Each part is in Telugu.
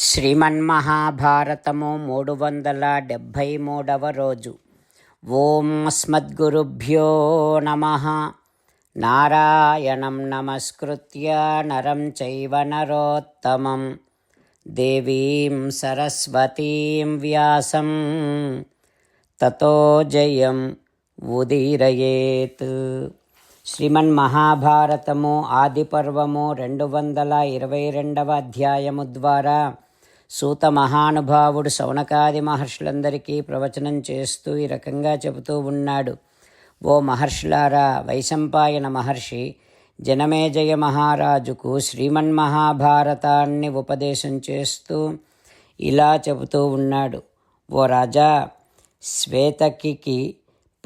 శ్రీమన్మహాభారతము మూడు వందల డెబ్భై మూడవ రోజు. ఓం అస్మద్గురుభ్యో నమ. నారాయణం నమస్కృత్య నరం చైవ నరోత్తమం. దేవీం సరస్వతీం వ్యాసం. తతో జయం ఉదీరయేత్. శ్రీమన్ మహాభారతము ఆది పర్వము రెండు వందల ఇరవై రెండవ అధ్యాయము ద్వారా సూత మహానుభావుడు శౌనకాది మహర్షులందరికీ ప్రవచనం చేస్తూ ఈ రకంగా చెబుతూ ఉన్నాడు. ఓ మహర్షులారా వైశంపాయన మహర్షి జనమేజయ మహారాజుకు శ్రీమన్మహాభారతాన్ని ఉపదేశం చేస్తూ ఇలా చెబుతూ ఉన్నాడు. ఓ రాజా శ్వేతకి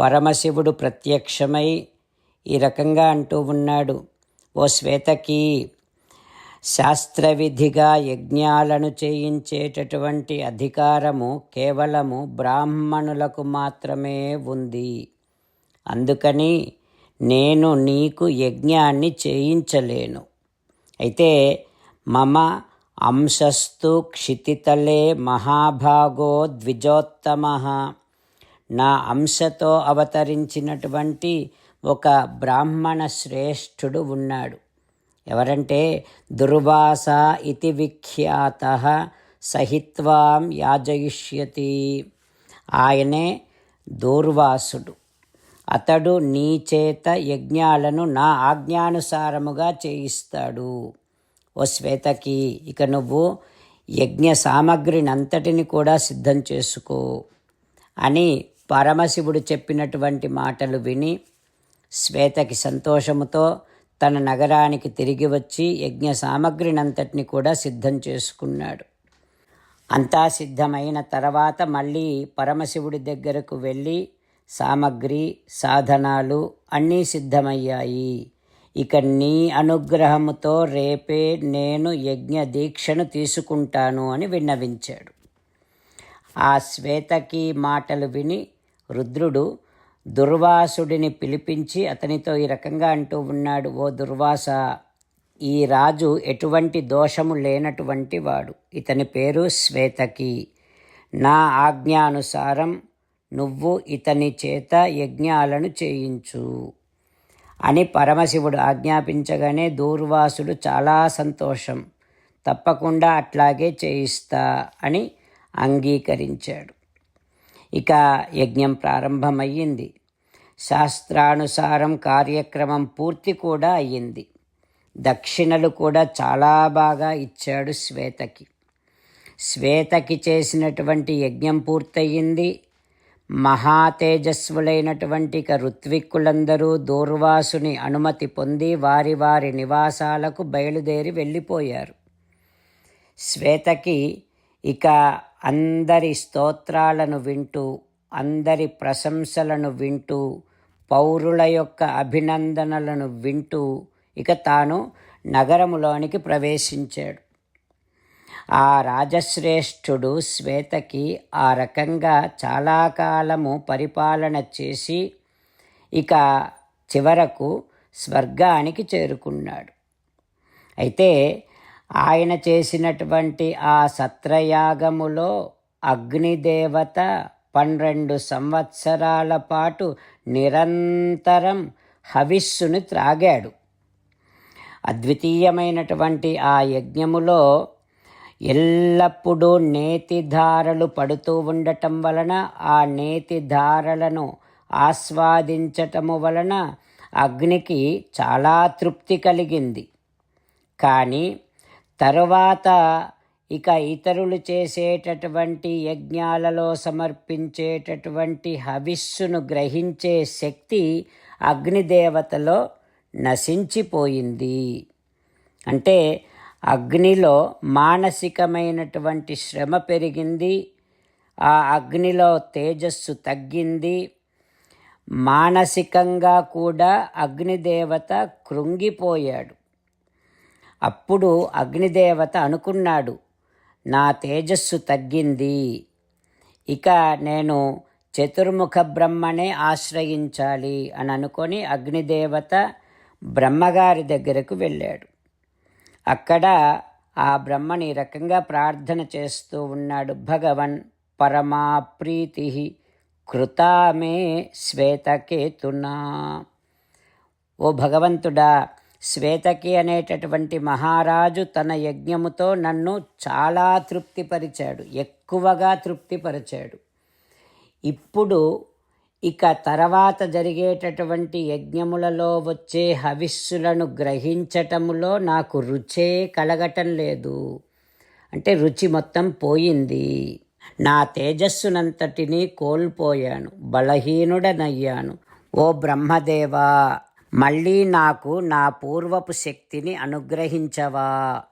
పరమశివుడు ప్రత్యక్షమై ఈ రకంగా అంటూ ఉన్నాడు. ఓ శ్వేతకి శాస్త్రవిధిగా యజ్ఞాలను చేయించేటటువంటి అధికారము కేవలము బ్రాహ్మణులకు మాత్రమే ఉంది. అందుకని నేను నీకు యజ్ఞాన్ని చేయించలేను. అయితే మమ అంశస్తు క్షితితలే మహాభాగో ద్విజోత్తమ. నా అంశతో అవతరించినటువంటి ఒక బ్రాహ్మణ శ్రేష్ఠుడు ఉన్నాడు. ఎవరంటే దుర్వాస ఇతి విఖ్యాత సహిత్వాం యాజయిష్యతి. ఆయనే దూర్వాసుడు. అతడు నీ చేత యజ్ఞాలను నా ఆజ్ఞానుసారముగా చేయిస్తాడు. ఓ శ్వేతకి ఇక నువ్వు యజ్ఞ సామగ్రిని అంతటిని కూడా సిద్ధం చేసుకో అని పరమశివుడు చెప్పినటువంటి మాటలు విని శ్వేతకి సంతోషముతో తన నగరానికి తిరిగి వచ్చి యజ్ఞ సామగ్రినంతటిని కూడా సిద్ధం చేసుకున్నాడు. అంతా సిద్ధమైన తర్వాత మళ్ళీ పరమశివుడి దగ్గరకు వెళ్ళి సామగ్రి సాధనాలు అన్నీ సిద్ధమయ్యాయి. ఇక నీ అనుగ్రహముతో రేపే నేను యజ్ఞ దీక్షను తీసుకుంటాను అని విన్నవించాడు. ఆ శ్వేతకి మాటలు విని రుద్రుడు దుర్వాసుడిని పిలిపించి అతనితో ఈ రకంగా అంటూ ఉన్నాడు ఓ దుర్వాస ఈ రాజు ఎటువంటి దోషము లేనటువంటి వాడు. ఇతని పేరు శ్వేతకి. నా ఆజ్ఞానుసారం నువ్వు ఇతని చేత యజ్ఞాలను చేయించు అని పరమశివుడు ఆజ్ఞాపించగానే దూర్వాసుడు చాలా సంతోషం. తప్పకుండా అట్లాగే చేయిస్తా అని అంగీకరించాడు. ఇక యజ్ఞం ప్రారంభమయ్యింది. శాస్త్రానుసారం కార్యక్రమం పూర్తి కూడా అయ్యింది. దక్షిణలు కూడా చాలా బాగా ఇచ్చాడు శ్వేతకి. శ్వేతకి చేసినటువంటి యజ్ఞం పూర్తయింది మహాతేజస్వులైనటువంటి ఇక ఋత్విక్కులందరూ దూర్వాసుని అనుమతి పొంది వారి వారి నివాసాలకు బయలుదేరి వెళ్ళిపోయారు. శ్వేతకి ఇక అందరి స్తోత్రాలను వింటూ అందరి ప్రశంసలను వింటూ పౌరుల యొక్క అభినందనలను వింటూ ఇక తాను నగరములోనికి ప్రవేశించాడు. ఆ రాజశ్రేష్ఠుడు శ్వేతకి ఆ రకంగా చాలా కాలము పరిపాలన చేసి ఇక చివరకు స్వర్గానికి చేరుకున్నాడు. అయితే ఆయన చేసినటువంటి ఆ సత్రయాగములో అగ్నిదేవత పన్నెండు సంవత్సరాల పాటు నిరంతరం హవిస్సును త్రాగాడు. అద్వితీయమైనటువంటి ఆ యజ్ఞములో ఎల్లప్పుడూ నేతిధారలు పడుతూ ఉండటం వలన ఆ నేతిధారలను ఆస్వాదించటము వలన అగ్నికి చాలా తృప్తి కలిగింది. కానీ తర్వాత ఇక ఇతరులు చేసేటటువంటి యజ్ఞాలలో సమర్పించేటటువంటి హవిస్సును గ్రహించే శక్తి అగ్నిదేవతలో నశించిపోయింది. అంటే అగ్నిలో మానసికమైనటువంటి శ్రమ పెరిగింది ఆ అగ్నిలో తేజస్సు తగ్గింది మానసికంగా కూడా అగ్నిదేవత కృంగిపోయాడు. అప్పుడు అగ్నిదేవత అనుకున్నాడు నా తేజస్సు తగ్గింది. ఇక నేను చతుర్ముఖ బ్రహ్మనే ఆశ్రయించాలి అని అనుకొని అగ్నిదేవత బ్రహ్మగారి దగ్గరకు వెళ్ళాడు. అక్కడ ఆ బ్రహ్మని రకంగా ప్రార్థన చేస్తూ ఉన్నాడు భగవన్ పరమా ప్రీతి కృతామే శ్వేతకేతునా. ఓ భగవంతుడా శ్వేతకి అనేటటువంటి మహారాజు తన యజ్ఞముతో నన్ను చాలా తృప్తిపరిచాడు ఎక్కువగా తృప్తిపరిచాడు. ఇప్పుడు ఇక తర్వాత జరిగేటటువంటి యజ్ఞములలో వచ్చే హవిస్సులను గ్రహించటములో నాకు రుచే కలగటం లేదు. అంటే రుచి మొత్తం పోయింది. నా తేజస్సునంతటినీ కోల్పోయాను బలహీనుడనయ్యాను. ఓ బ్రహ్మదేవా మళ్ళీ నాకు నా పూర్వపు శక్తిని అనుగ్రహించవా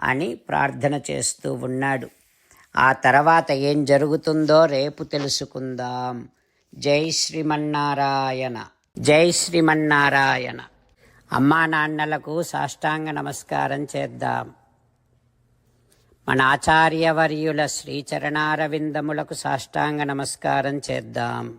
అని ప్రార్థన చేస్తూ ఉన్నాడు. ఆ తర్వాత ఏం జరుగుతుందో రేపు తెలుసుకుందాం. జై శ్రీమన్నారాయణ. జై శ్రీమన్నారాయణ. అమ్మా నాన్నలకు సాష్టాంగ నమస్కారం చేద్దాం. మన ఆచార్యవర్యుల శ్రీచరణారవిందములకు సాష్టాంగ నమస్కారం చేద్దాం.